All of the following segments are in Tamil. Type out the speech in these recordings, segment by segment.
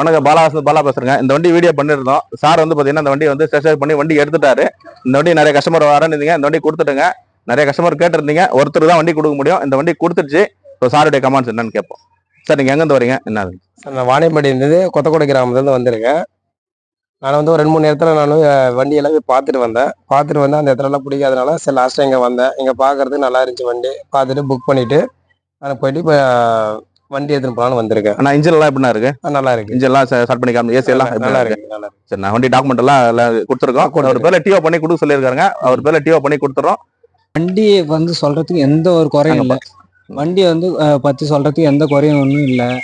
வணக்கம் பாலாவாசன் பாலா பேசுறேங்க. இந்த வண்டி வீடியோ பண்ணிருந்தோம். சார் வந்து பாத்தீங்கன்னா இந்த வண்டி வந்து ஸ்டேஷன் பண்ணி வண்டி எடுத்துட்டாரு. இந்த வண்டி நிறைய கஸ்டமர் வரேன்னு இந்த வண்டி கொடுத்துட்டுங்க. நிறைய கஸ்டமர் கேட்டிருந்தீங்க. ஒருத்தர் தான் வண்டி கொடுக்க முடியும். இந்த வண்டி கொடுத்துருச்சு. இப்போ சாருடைய கமெண்ட்ஸ் என்னன்னு கேட்போம். சார் நீங்க எங்கேருந்து வரீங்க? என்ன சார் நான் வாணியம்பாடி இருந்தது கொத்தக்கோடை கிராமத்துலேருந்து வந்திருக்கேன். நான் வந்து ஒரு ரெண்டு மூணு இடத்துல நான் வண்டி எல்லாமே போய் பார்த்துட்டு வந்தேன். பார்த்துட்டு வந்து அந்த இடத்துலலாம் பிடிக்காதனால சரி லாஸ்ட்டாக இங்கே வந்தேன். இங்கே பார்க்கறதுக்கு நல்லா இருந்துச்சு வண்டி. பார்த்துட்டு புக் பண்ணிவிட்டு நான் போயிட்டு இப்போ வண்டி எடுத்துன்னு போகலான்னு வந்திருக்கேன். ஆனா இன்ஜின் எல்லாம் எப்படின்னா இருக்கு? நல்லா இருக்கு. இன்ஜின் எல்லாம் ஸ்டார்ட் பண்ணி காமி ஏசி எல்லாம் நல்லா இருக்கு? சரி நான் வண்டி டாக்குமெண்ட் எல்லாம் எல்லாம் கொடுத்துருக்கோம். அவர் பேர்ல டிஓ பண்ணி கொடுக்க சொல்லியிருக்காங்க அவர் பேர்ல டிஓ பண்ணி கொடுத்துறோம். வண்டி வந்து சொல்றதுக்கு எந்த ஒரு குறையும் இல்லை. வண்டி வந்து பத்தி சொல்றதுக்கு எந்த குறையும் ஒன்றும் இல்லை.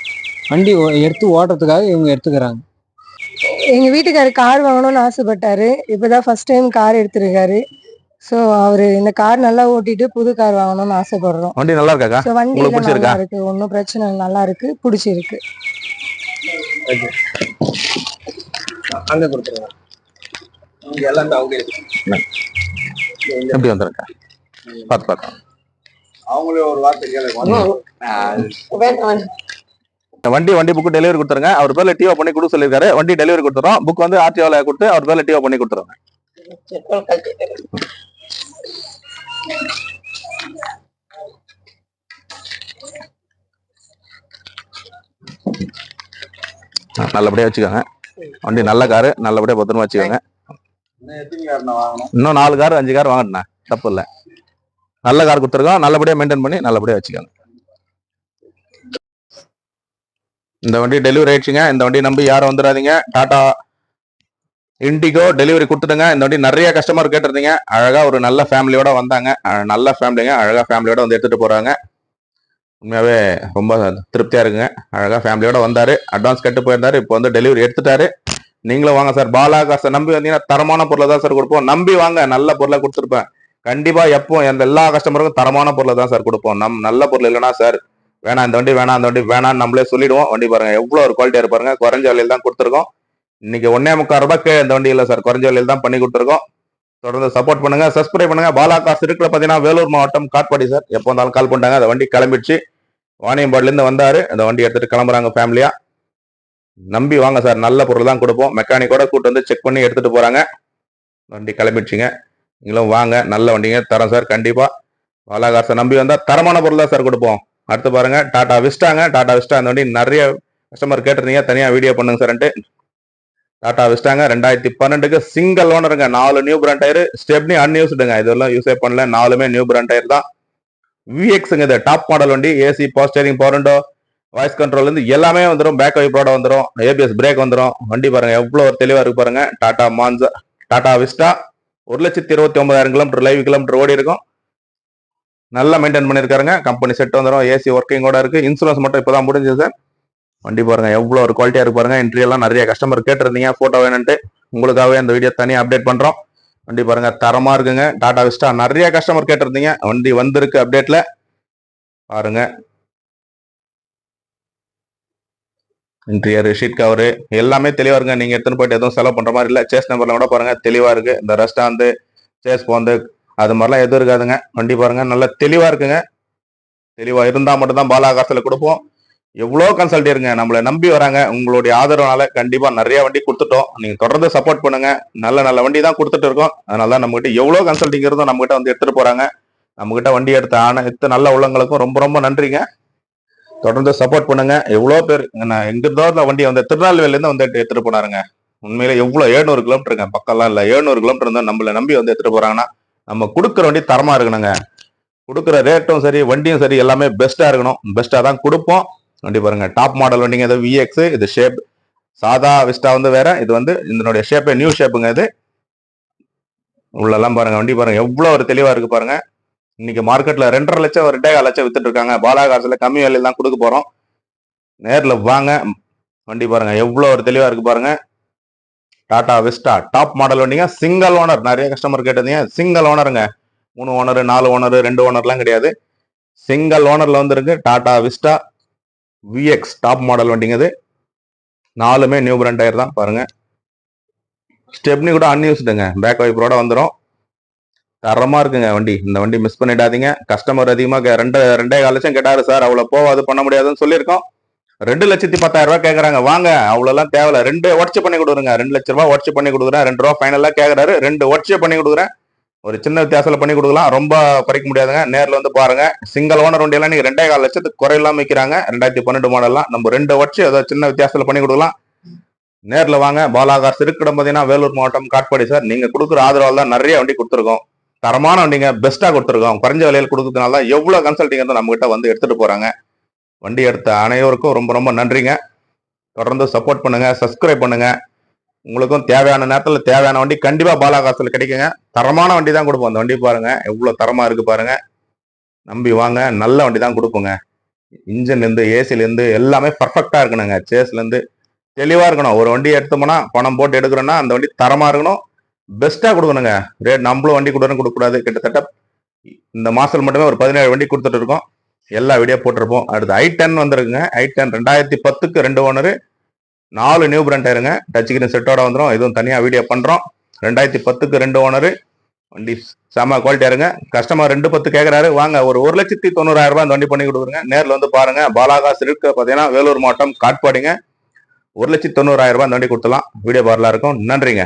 வண்டி ஓ- எடுத்து ஓட்டுறதுக்காக இவங்க எடுத்துக்கிறாங்க. எங்க வீட்டுக்காரர் கார் வாங்கணும்னு ஆசைப்பட்டாரு. இப்பதான் ஃபர்ஸ்ட் டைம் கார் எடுத்திருக்காரு. ஸோ அவரு இந்த கார் நல்லா ஓட்டிட்டு புது கார் வாங்கணும்னு ஆசைப்படுறோம். வண்டி நல்லா இருக்காக்கா ஸோ வண்டி உங்களுக்கு நல்லா? இருக்கு. ஒன்றும் பிரச்சனை இல்லை. நல்லா இருக்கு. பிடிச்சிருக்கு. அங்கே கொடுத்துருங்க. இங்கே எல்லாம் அவங்க எப்படி வந்திருக்கா? பார்த்து பார்த்து அவங்களே ஒரு வார்த்தை கேளுங்க. இந்த வண்டி வண்டி புக்கு டெலிவரி கொடுத்துருங்க. அவர் பேர்ல டிஓ பண்ணி கொடுக்க சொல்லியிருக்காரு. வண்டி டெலிவரி கொடுத்துறோம். புக் வந்து ஆர்டிஓல கொடுத்து அவர் பேர்ல டிஓ பண்ணி கொடுத்துருங்க. நல்லபடியாக நல்லபடியா வச்சுக்கோங்க. வண்டி நல்ல காரு நல்லபடியா பத்திரமா வச்சுக்கோங்க. இன்னும் நாலு கார் அஞ்சு கார் வாங்கிட்டேண்ணா. தப்பு இல்லை. நல்ல கார் கொடுத்துருக்கோம். நல்லபடியா மெயின்டைன் பண்ணி நல்லபடியா வச்சுக்கோங்க. இந்த வண்டி டெலிவரி ஆயிடுச்சுங்க. இந்த வண்டி நம்பி யாரும் வந்துடாதீங்க. டாடா இண்டிகோ டெலிவரி கொடுத்துடுங்க. இந்த வண்டி நிறைய கஸ்டமர் கேட்டிருந்தீங்க. அழகா ஒரு நல்ல ஃபேமிலியோட வந்தாங்க. நல்ல ஃபேமிலிங்க அழகா ஃபேமிலியோட வந்து எடுத்துட்டு போறாங்க. உண்மையாகவே ரொம்ப திருப்தியாக இருக்குங்க. அழகாக ஃபேமிலியோட வந்தார். அட்வான்ஸ் கட்டு போயிருந்தார். இப்போ வந்து டெலிவரி எடுத்துட்டாரு. நீங்களும் வாங்க சார் பாலா காசை நம்பி வந்தீங்கன்னா தரமான பொருளை தான் சார் கொடுப்போம். நம்பி வாங்க. நல்ல பொருளை கொடுத்துருப்பேன். கண்டிப்பாக எப்போ எந்த எல்லா கஸ்டமருக்கும் தரமான பொருளை தான் சார் கொடுப்போம். நம் நல்ல பொருள் இல்லைன்னா சார் வேணாம் இந்த வண்டி வேணாம் அந்த வண்டி வேணாம்னு நம்மளே சொல்லிடுவோம். வண்டி பாருங்க எவ்வளோ ஒரு குவாலிட்டியாக இருப்பாருங்க குறைஞ்ச விலையில் தான் கொடுத்துருக்கோம். இன்னைக்கு ஒன்னே முக்கால் ரூபாய்க்கு இந்த வண்டி இல்லை சார் குறைஞ்ச விலையில் தான் பண்ணி கொடுத்துருக்கோம். தொடர்ந்து சப்போர்ட் பண்ணுங்க. சப்ஸ்கிரைப் பண்ணுங்க. பாலா காசு இருக்கிற பார்த்தீங்கன்னா வேலூர் மாவட்டம் காட்பாடி சார். எப்போ வந்தாலும் கால் பண்ணிட்டாங்க. அந்த வண்டி கிளம்பிடுச்சு. வாணியம்பாடிலேருந்து வந்தார் வந்தாரு. அந்த வண்டி எடுத்துட்டு கிளம்புறாங்க ஃபேமிலியா நம்பி வாங்க சார். நல்ல பொருள் தான் கொடுப்போம். மெக்கானிக்கோட கூட்டு வந்து செக் பண்ணி எடுத்துட்டு போறாங்க. வண்டி கிளம்பிடுச்சுங்க. நீங்களும் வாங்க. நல்ல வண்டிங்க தரோம் சார். கண்டிப்பா. பாலா காசை நம்பி வந்தா தரமான பொருள் தான் சார் கொடுப்போம். அடுத்து பாருங்க. டாடா விஸ்டாங்க. டாடா விஸ்டா அந்த வண்டி நிறைய கஸ்டமர் கேட்டிருந்தீங்க. தனியா வீடியோ பண்ணுங்க சார்ன்ட்டு டாட்டா விஸ்டாங்க ரெண்டாயிரத்தி பன்னெண்டுக்கு சிங்கிள் ஓனருங்க நாலு நியூ பிராண்ட் டயர் ஸ்டெப்னி அன்யூஸ்டுங்க இதெல்லாம் யூஸே பண்ணல. நாலுமே நியூ பிராண்ட் டயர் தான். விஎக்ஸுங்க இது டாப் மாடல் வண்டி AC power steering voice control இருந்து எல்லாமே வந்துடும் பேக் வைப்போட வந்துடும் ஏபிஎஸ் பிரேக் வந்துடும் வண்டி பாருங்க எவ்வளோ ஒரு தெளிவாக இருக்கு பாருங்க. டாடா மான்சா டாடா விஸ்டா ஒரு லட்சத்தி இருபத்தி ஒன்பதாயிரம் கிலோமீட்டர் லைவ் கிலோமீட்டர் ஓடி இருக்கும். நல்லா மெயின்டைன் பண்ணிருக்காருங்க. கம்பெனி செட் வந்துடும் ஏசி ஒர்க்கிங்கோட இருக்கு. இன்சூரன்ஸ் மட்டும் இப்பதான் முடிஞ்சது சார் வண்டி பாருங்க எவ்வளவு ஒரு குவாலிட்டியா இருக்கு பாருங்க. Entry எல்லாம் நிறைய கஸ்டமர் கேட்டிருந்தீங்க போட்டோ வேணும்ட்டு உங்களுக்காகவே அந்த வீடியோ தனியாக அப்டேட் பண்றோம். வண்டி பாருங்க தரமா இருக்குங்க. டாடா விஸ்டா நிறைய கஸ்டமர் கேட்டிருந்தீங்க. வண்டி வந்திருக்கு அப்டேட்ல பாருங்க. இன்டீரியர் ஷீட் கவரு எல்லாமே தெளிவாக இருங்க நீங்கள் எடுத்துன்னு போயிட்டு எதுவும் செலவு பண்ற மாதிரி இல்லை. சேஸ் நம்பர்ல கூட பாருங்க தெளிவாக இருக்கு. இந்த ரெஸ்டாண்டு சேஸ் போந்து அது மாதிரிலாம் எதுவும் இருக்காதுங்க. வண்டி பாருங்க நல்லா தெளிவாக இருக்குங்க. தெளிவாக இருந்தால் மட்டும்தான் பாலாகாசத்தில் கொடுப்போம். எவ்வளோ கன்சல்ட் இருங்க நம்மளை நம்பி வராங்க. உங்களுடைய ஆதரவுனால கண்டிப்பா நிறைய வண்டி கொடுத்துட்டோம். நீங்க தொடர்ந்து சப்போர்ட் பண்ணுங்க. நல்ல நல்ல வண்டி தான் கொடுத்துட்டு இருக்கோம். அதனால தான் நம்மகிட்ட எவ்வளோ கன்சல்டிங் இருந்தோ நம்மகிட்ட வந்து எடுத்துட்டு போறாங்க. நம்மகிட்ட வண்டி எடுத்த அனைத்து நல்ல உள்ளங்களுக்கும் ரொம்ப ரொம்ப நன்றிங்க. தொடர்ந்து சப்போர்ட் பண்ணுங்க. எவ்வளோ பேர் நான் எங்க இருந்தோ இந்த வண்டி வந்து திருநெல்வேலியிலேருந்து வந்து எடுத்துட்டு போனாருங்க. உண்மையில எவ்வளோ எழுநூறு கிலோமீட்டருங்க பக்கம்லாம் இல்லை. எழுநூறு கிலோமீட்டர் இருந்தால் நம்மளை நம்பி வந்து எடுத்துட்டு போறாங்கன்னா நம்ம கொடுக்குற வண்டி தரமா இருக்கணுங்க. கொடுக்குற ரேட்டும் சரி வண்டியும் சரி எல்லாமே பெஸ்ட்டாக இருக்கணும். பெஸ்ட்டாக தான் கொடுப்போம். வண்டி பாருங்க. டாப் மாடல் வண்டிங்க இது விஎக்ஸ் இது ஷேப் சாதா விஸ்டா வந்து வேற இது வந்து இதனுடைய ஷேப்பே நியூ ஷேப்புங்க இது. உள்ளெல்லாம் பாருங்க வண்டி பாருங்க. எவ்வளோ ஒரு தெளிவா இருக்கு பாருங்க. இன்னைக்கு மார்க்கெட்ல ரெண்டரை லட்சம் ரெண்டே கால் லட்சம் வித்துட்டு இருக்காங்க. பாலாகாசுல கம்மி விலையில தான் கொடுக்க போறோம். நேர்ல வாங்க. வண்டி பாருங்க எவ்வளோ ஒரு தெளிவா இருக்கு பாருங்க. டாடா விஸ்டா டாப் மாடல் வண்டிங்க. சிங்கிள் ஓனர் நிறைய கஸ்டமர் கேட்டிருந்தீங்க. சிங்கிள் ஓனருங்க மூணு ஓனர் நாலு ஓனர் ரெண்டு ஓனர்லாம் கிடையாது. சிங்கிள் ஓனர்ல வந்துருக்கு Tata Vista VX top model வண்டிங்கிறது நாலுமே நியூ பிராண்ட் டயர் தான் பாருங்க. ஸ்டெப்னி கூட அன்யூஸ்டுங்க பேக் வைப்பரோட வந்துடும் தரமாக இருக்குங்க வண்டி. இந்த வண்டி மிஸ் பண்ணிடாதீங்க. கஸ்டமர் அதிகமாக ரெண்டு ரெண்டே கால் லட்சம் கேட்டாரு சார் அவ்வளோ போவாது பண்ண முடியாதுன்னு சொல்லியிருக்கோம். ரெண்டு லட்சத்தி பத்தாயிரம் கேட்குறாங்க வாங்க அவ்வளோலாம் தேவையில்ல. ரெண்டு உடச்சு பண்ணி கொடுக்குறேங்க. ரெண்டு லட்ச ரூபா உடச்சு பண்ணி கொடுக்குறேன். ரெண்டு ரூபா ஃபைனலாக கேட்குறாரு ரெண்டு உடச்சு பண்ணி கொடுக்குறேன். ஒரு சின்ன வித்தியாசத்தில் பண்ணி கொடுக்கலாம். ரொம்ப குறைக்க முடியாதுங்க. நேரில் வந்து பாருங்க. சிங்கிள் ஓனர் வண்டியெல்லாம் நீங்க ரெண்டே கால் லட்சத்துக்கு குறையில்லாம விற்கிறாங்க ரெண்டாயிரத்தி பன்னெண்டு மாடல்லாம் நம்ம ரெண்டு வருஷம் ஏதோ சின்ன வித்தியாசத்தில் பண்ணி கொடுக்கலாம். நேரில் வாங்க. பாலாகார் சிறுக்கிடம் பார்த்தீங்கன்னா வேலூர் மாவட்டம் காட்பாடி சார். நீங்க கொடுக்குற ஆதரவால் தான் நிறைய வண்டி கொடுத்துருக்கோம். தரமான வண்டிங்க. பெஸ்ட்டாக கொடுத்துருக்கோம். குறைஞ்ச விலையில் கொடுக்கறதுனால தான் எவ்வளோ கன்சல்டிங் வந்து நம்மகிட்ட வந்து எடுத்துகிட்டு போகிறாங்க வண்டி எடுத்த அனைவருக்கும் ரொம்ப ரொம்ப நன்றிங்க. தொடர்ந்து சப்போர்ட் பண்ணுங்கள் சப்ஸ்கிரைப் பண்ணுங்கள் உங்களுக்கும் தேவையான நேரத்தில் தேவையான வண்டி கண்டிப்பாக பாலாகாசில் கிடைக்குங்க. தரமான வண்டி தான் கொடுப்போம். அந்த வண்டி பாருங்க. எவ்வளோ தரமாக இருக்கு பாருங்க. நம்பி வாங்க. நல்ல வண்டி தான் கொடுப்போங்க இன்ஜின்லேருந்து ஏசிலேருந்து எல்லாமே பர்ஃபெக்டாக இருக்கணுங்க. சேஸ்லேருந்து தெளிவாக இருக்கணும். ஒரு வண்டி எடுத்தோம்னா பணம் போட்டு எடுக்கிறோம்னா அந்த வண்டி தரமாக இருக்கணும். பெஸ்ட்டாக கொடுக்கணுங்க. ரேட் நம்மளும் வண்டி கொடுக்கணும் கொடுக்கக்கூடாது. கிட்டத்தட்ட இந்த மாதத்தில் மட்டுமே ஒரு பதினேழு வண்டி கொடுத்துட்டு இருக்கோம். எல்லா வீடியோ போட்டிருப்போம். அடுத்து ஐ டென் வந்திருக்குங்க. ஐ டென் ரெண்டாயிரத்தி பத்துக்கு ரெண்டு ஓனரு. நாலு நியூ பிராண்ட் ஆயிருங்க. டச் கிரீன் செட்டோட வந்துடும் இதுவும் தனியாக வீடியோ பண்ணுறோம் ரெண்டாயிரத்தி பத்துக்கு ரெண்டு ஓனரு வண்டி செம குவாலிட்டியா இருங்க கஸ்டமர் ரெண்டு பத்து கேட்குறாரு வாங்க ஒரு ஒரு லட்சத்தி தொண்ணூறாயிரம் ரூபாய் வண்டி பண்ணி கொடுக்குறங்க. நேரில் வந்து பாருங்க. பாலாகாஸ் இருக்கு பார்த்தீங்கன்னா வேலூர் மாவட்டம் காட்பாடிங்க. ஒரு லட்சத்தி தொண்ணூறாயிரம் ரூபாய் இந்த வண்டி கொடுத்துலாம் வீடியோ பார்லாம் இருக்கும். நன்றிங்க.